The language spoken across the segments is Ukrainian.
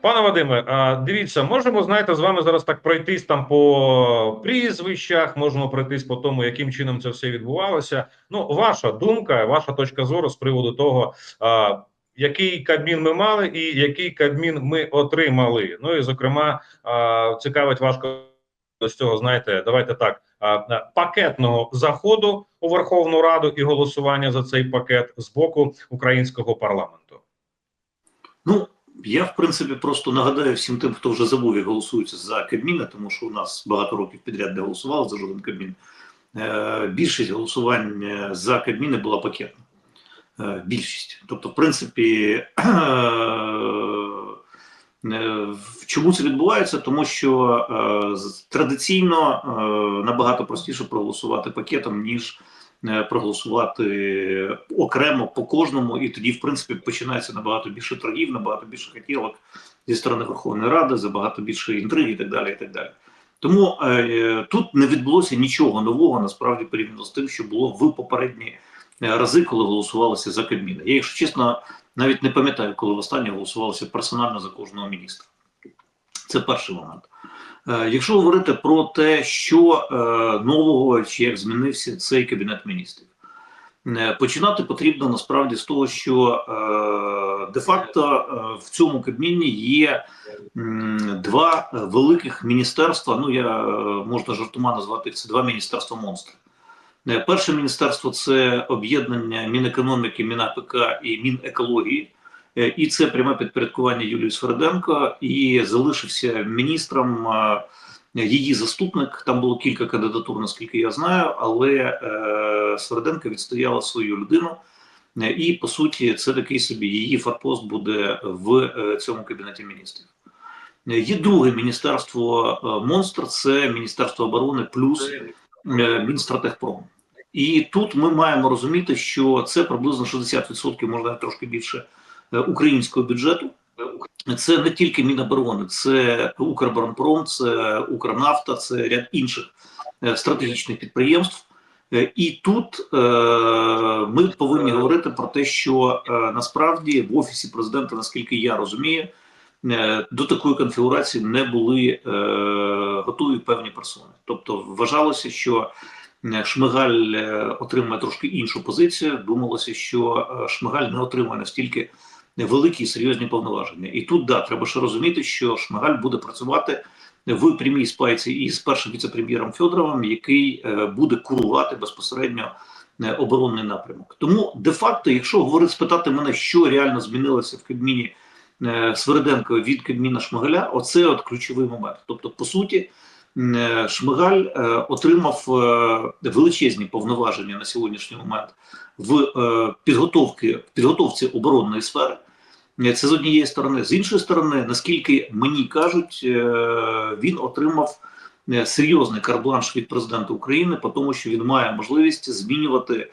Пане Вадиме, дивіться, можемо знаєте, з вами зараз так пройтись там по прізвищах, можемо пройтись по тому, яким чином це все відбувалося. Ну, ваша думка, ваша точка зору з приводу того, який кабмін ми мали, і який кабмін ми отримали. Ну і зокрема, цікавить важко з цього. Знаєте, давайте так. Пакетного заходу у Верховну Раду і голосування за цей пакет з боку українського парламенту. Ну, я в принципі просто нагадаю всім тим, хто вже забув, як голосується за Кабміна, тому що у нас багато років підряд не голосували за жоден Кабмін. Е, більшість голосувань е, за Кабміни була пакетна. Е, більшість. Тобто, в принципі, чому це відбувається? Тому що традиційно набагато простіше проголосувати пакетом, ніж проголосувати окремо по кожному, і тоді, в принципі, починається набагато більше торгів, набагато більше хотілок зі сторони Верховної Ради, забагато більше інтриги і так далі. І так далі. Тому е, тут не відбулося нічого нового насправді порівняно з тим, що було в попередні е, рази, коли голосувалося за Кабміна. Я, якщо чесно, навіть не пам'ятаю, коли востаннє голосувалося персонально за кожного міністра. Це перший момент. Е, Якщо говорити про те, що е, нового чи як змінився цей кабінет міністрів, Е, починати потрібно насправді з того, що де-факто в цьому кабміні є два великих міністерства. Ну я можна жартома назвати це два міністерства монстри. Е, Перше міністерство це об'єднання Мінекономіки, МінАПК і Мінекології. Е, І це пряме підпорядкування Юлії Сверденко, і залишився міністром е, її заступник. Там було кілька кандидатур, наскільки я знаю, але е, Сверденко відстояла свою людину. І по суті, це такий собі її форпост буде в цьому кабінеті міністрів. Є друге міністерство монстр, це Міністерство оборони плюс Мінстратегпром. І тут ми маємо розуміти, що це приблизно 60%, можна трошки більше українського бюджету. Це не тільки Міноборони, це Укрборонпром, це Укрнафта, це ряд інших е, стратегічних підприємств. Е, І тут е, ми повинні говорити про те, що е, насправді в офісі президента, наскільки я розумію, е, до такої конфігурації не були е, готові певні персони. Тобто вважалося, що е, Шмигаль е, отримає трошки іншу позицію. Думалося, що е, Шмигаль не отримає настільки великі і серйозні повноваження. І тут да, треба ще розуміти, що Шмигаль буде працювати в прямій спайці із першим віце-прем'єром Федоровим, який е, буде курувати безпосередньо е, оборонний напрямок. Тому де-факто, якщо говорити спитати мене, що реально змінилося в Кабміні е, Свериденко від Кабміна Шмигаля, оце от ключовий момент. Тобто, по суті, Шмигаль е, отримав е, величезні повноваження на сьогоднішній момент в е, підготовки підготовці оборонної сфери. Е, Це з однієї сторони. З іншої сторони, наскільки мені кажуть, е, він отримав е, серйозний карбланш від президента України, по тому що він має можливість змінювати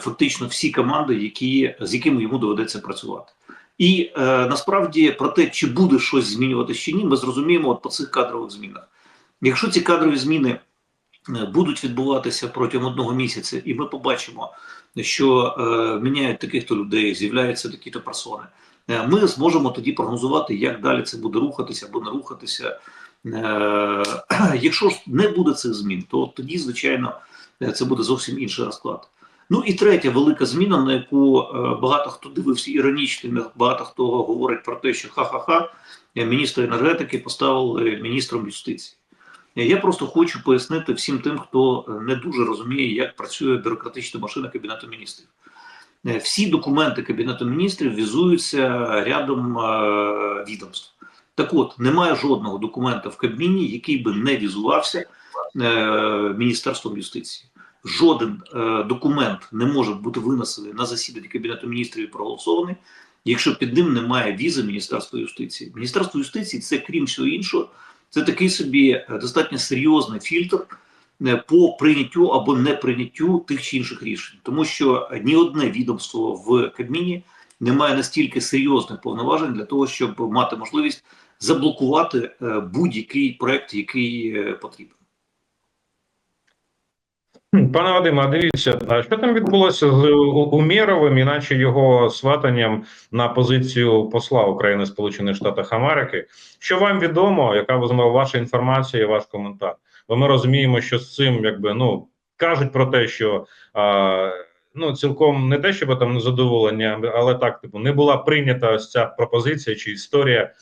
фактично всі команди, які, з якими йому доведеться працювати. І насправді про те, чи буде щось змінювати чи ні, ми зрозуміємо от по цих кадрових змінах. Якщо ці кадрові зміни будуть відбуватися протягом одного місяця, і ми побачимо, що міняють таких-то людей, з'являються такі-то персони. Е, Ми зможемо тоді прогнозувати, як далі це буде рухатися або не рухатися. Е, Якщо ж не буде цих змін, то тоді, звичайно, е, це буде зовсім інший розклад. Ну і третя велика зміна, на яку багато хто дивився іронічно, багато хто говорить про те, що ха-ха-ха, міністра енергетики поставили міністром юстиції. Я просто хочу пояснити всім тим, хто не дуже розуміє, як працює бюрократична машина Кабінету міністрів. Е, Всі документи Кабінету міністрів візуються рядом е, відомств. Так от, немає жодного документа в Кабміні, який би не візувався е, Міністерством юстиції. Жоден документ не може бути винесений на засіданні Кабінету міністрів і проголосований, якщо під ним немає візи Міністерства юстиції. Міністерство юстиції це, крім всього іншого, це такий собі достатньо серйозний фільтр по прийняттю або неприйняттю тих чи інших рішень, тому що ні одне відомство в Кабміні не має настільки серйозних повноважень для того, щоб мати можливість заблокувати е, будь-який проект, який е, потрібен. Пане Вадиме, дивіться, а що там відбулося з Умєровим, іначе його сватанням на позицію посла України Сполучених Штатах Америки? Що вам відомо? Яка ваша інформація і ваш коментар? Бо ми розуміємо, що з цим якби ну кажуть про те, що а, ну цілком не те, щоб там незадоволення, але так, типу, не була прийнята ось ця пропозиція чи історія.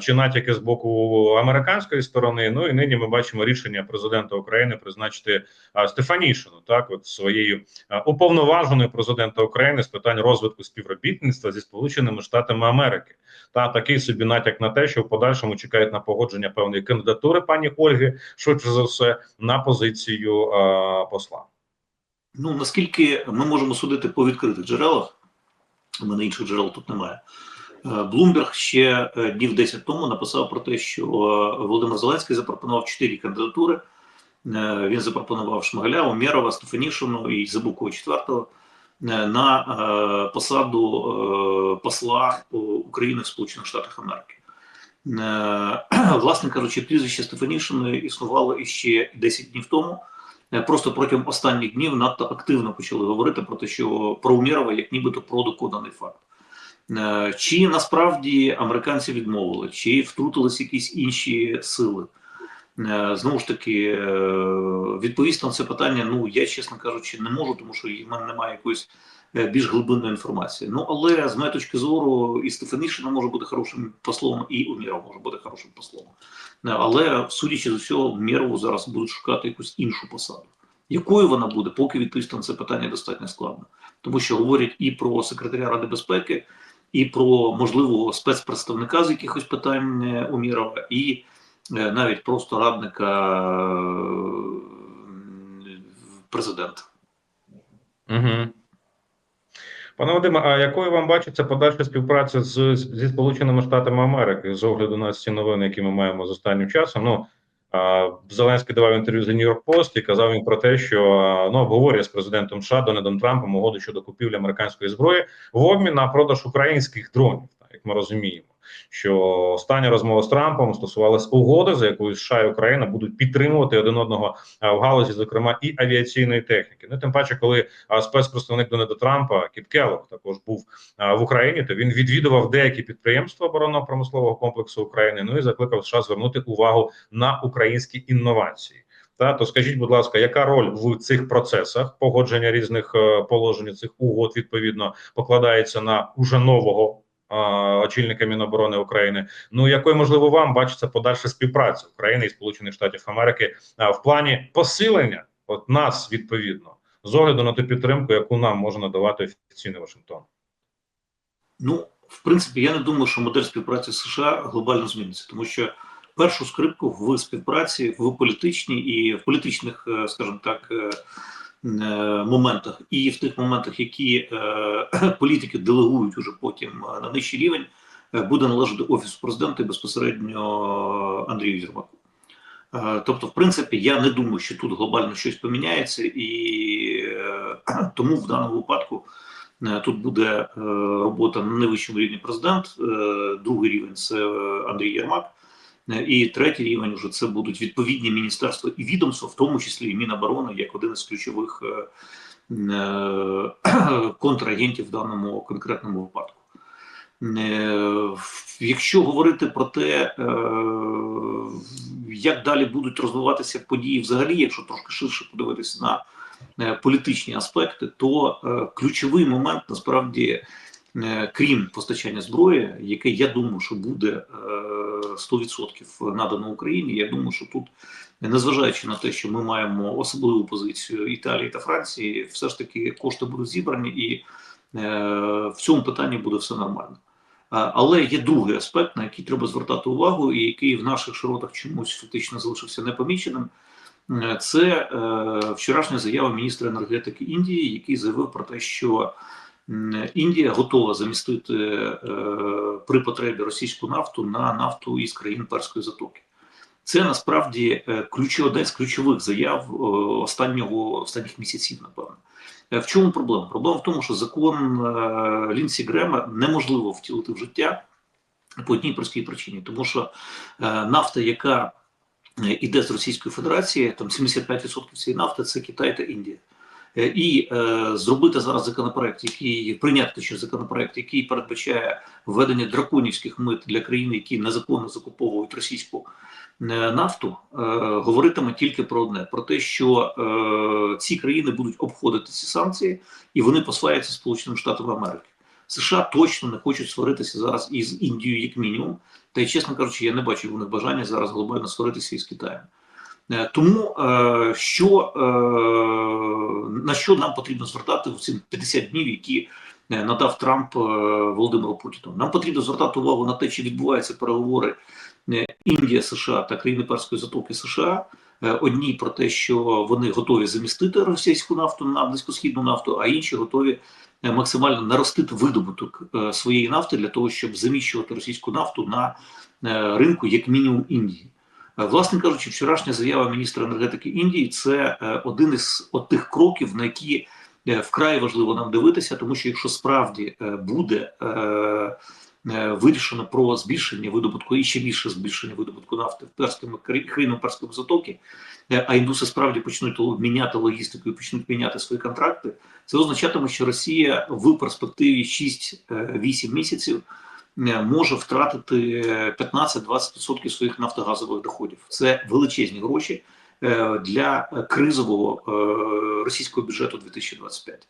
Чи натяки з боку американської сторони, ну і нині ми бачимо рішення президента України призначити Стефанішину, так от своєю уповноваженою президента України з питань розвитку співробітництва зі Сполученими Штатами Америки. Та такий собі натяк на те, що в подальшому чекають на погодження певної кандидатури пані Ольги, швидше за все, на позицію а, посла. Ну наскільки ми можемо судити по відкритих джерелах, у мене інших джерел тут немає. Е, Блумберг ще е, днів 10 тому написав про те, що е, Володимир Зеленський запропонував чотири кандидатури. Він запропонував Шмигаля, Умєрова, Стефанішину і Забукова четвертого на посаду посла України в Сполучених Штатах Америки. Власне кажучи, прізвище Стефанішиної існувало іще 10 днів тому. Е, Просто протягом останніх днів надто активно почали говорити про те, що про Умєрова як нібито про доконаний факт. Е, Чи насправді американці відмовили, чи втрутились якісь інші сили? Е, Знову ж таки, відповісти на це питання, ну я чесно кажучи, не можу, тому що в мене немає якоїсь більш глибинної інформації. Ну але з моєї точки зору, і Стефанішина може бути хорошим послом, і Умєров може бути хорошим послом. Е, Але судячи з усього, Мєрову зараз будуть шукати якусь іншу посаду. Якою вона буде, поки відповісти на це питання достатньо складно, тому що говорять і про секретаря Ради безпеки, і про можливого спецпредставника з якихось питань е, Умірова, і е, навіть просто радника е, президента. Угу. Пане Вадиме, а якою вам бачиться подальша співпраця з, зі Сполученими Штатами Америки з огляду на ці новини, які ми маємо з останнім часом? Ну а, Зеленський давав інтерв'ю за Нью-Йорк Пост і казав він про те, що ну обговорює з президентом США Дональдом Трампом угоду щодо купівлі американської зброї в обмін на продаж українських дронів, так, як ми розуміємо. Що остання розмова з Трампом стосувалась угоди, за якою США і Україна будуть підтримувати один одного в галузі, зокрема і авіаційної техніки. Ну тим паче, коли спецпредставник Дональда Трампа Кіт Келлог також був в Україні, то він відвідував деякі підприємства оборонно-промислового комплексу України. Ну і закликав США звернути увагу на українські інновації. Та то скажіть, будь ласка, яка роль в цих процесах погодження різних е, положень цих угод відповідно покладається на уже нового е, очільника Міноборони України? Ну якою можливо вам бачиться подальша співпраця України і Сполучених Штатів Америки в плані посилення от нас відповідно з огляду на ту підтримку, яку нам може надавати офіційний Вашингтон? Ну, в принципі, я не думаю, що модель співпраці США глобально зміниться, тому що першу скрипку в співпраці в політичній і в політичних, е, скажімо так, е, моментах, і в тих моментах, які е, політики делегують уже потім е, на нижчий рівень, е, буде належати офісу президента і безпосередньо Андрію Єрмаку. Е, Тобто, в принципі, я не думаю, що тут глобально щось поміняється, і е, тому в даному випадку. Е, Тут буде е, робота на найвищому рівні президент, е, другий рівень це е, Андрій Єрмак, е, і третій рівень вже це будуть відповідні міністерства і відомства, в тому числі і Міноборони, як один із ключових е, е, контрагентів в даному конкретному випадку. Е, Якщо говорити про те, е, як далі будуть розвиватися події взагалі, якщо трошки ширше подивитися на е, політичні аспекти, то е, ключовий момент насправді, е, крім постачання зброї, яке я думаю, що буде е, 100% надано Україні. Я думаю, що тут, незважаючи на те, що ми маємо особливу позицію Італії та Франції, все ж таки кошти будуть зібрані, і е, в цьому питанні буде все нормально. Але є другий аспект, на який треба звертати увагу, і який в наших широтах чомусь фактично залишився непоміченим. Е, Це е, вчорашня заява міністра енергетики Індії, який заявив про те, що Індія готова замістити е, при потребі російську нафту на нафту із країн Перської затоки. Це насправді е, ключ, одна з ключових заяв е, останнього останніх місяців, напевно. В чому проблема? Проблема в тому, що закон Лінсі Грема неможливо втілити в життя по одній простій причині, тому що нафта, яка іде з Російської Федерації, там 75% цієї нафти це Китай та Індія. Е, І е, зробити зараз законопроект, який прийняти ще законопроект, який передбачає введення драконівських мит для країн, які незаконно закуповують російську е, нафту, говоритиме тільки про одне: про те, що ці країни будуть обходити ці санкції, і вони посваються Сполученим Штатам Америки. США точно не хочуть сваритися зараз із Індією, як мінімум. Та й чесно кажучи, я не бачу в них бажання зараз глобально сваритися із Китаєм. Е, Тому е, що, е, на що нам потрібно звертати в ці 50 днів, які надав Трамп Володимиру Путіну? Нам потрібно звертати увагу на те, чи відбуваються переговори Індія, США та країни Перської затоки США. Одні про те, що вони готові замістити російську нафту на близькосхідну нафту, а інші готові максимально наростити видобуток своєї нафти для того, щоб заміщувати російську нафту на ринку, як мінімум Індії. Е, Власне кажучи, вчорашня заява міністра енергетики Індії це е, один із тих кроків, на які е, вкрай важливо нам дивитися, тому що якщо справді буде вирішено про збільшення видобутку і ще більше збільшення видобутку нафти в перському країнам перської затоки, а індуси справді почнуть міняти логістику і почнуть міняти свої контракти, це означатиме, що Росія в перспективі 6-8 місяців може втратити 15-20% своїх нафтогазових доходів. Це величезні гроші е, для кризового е, російського бюджету 2025.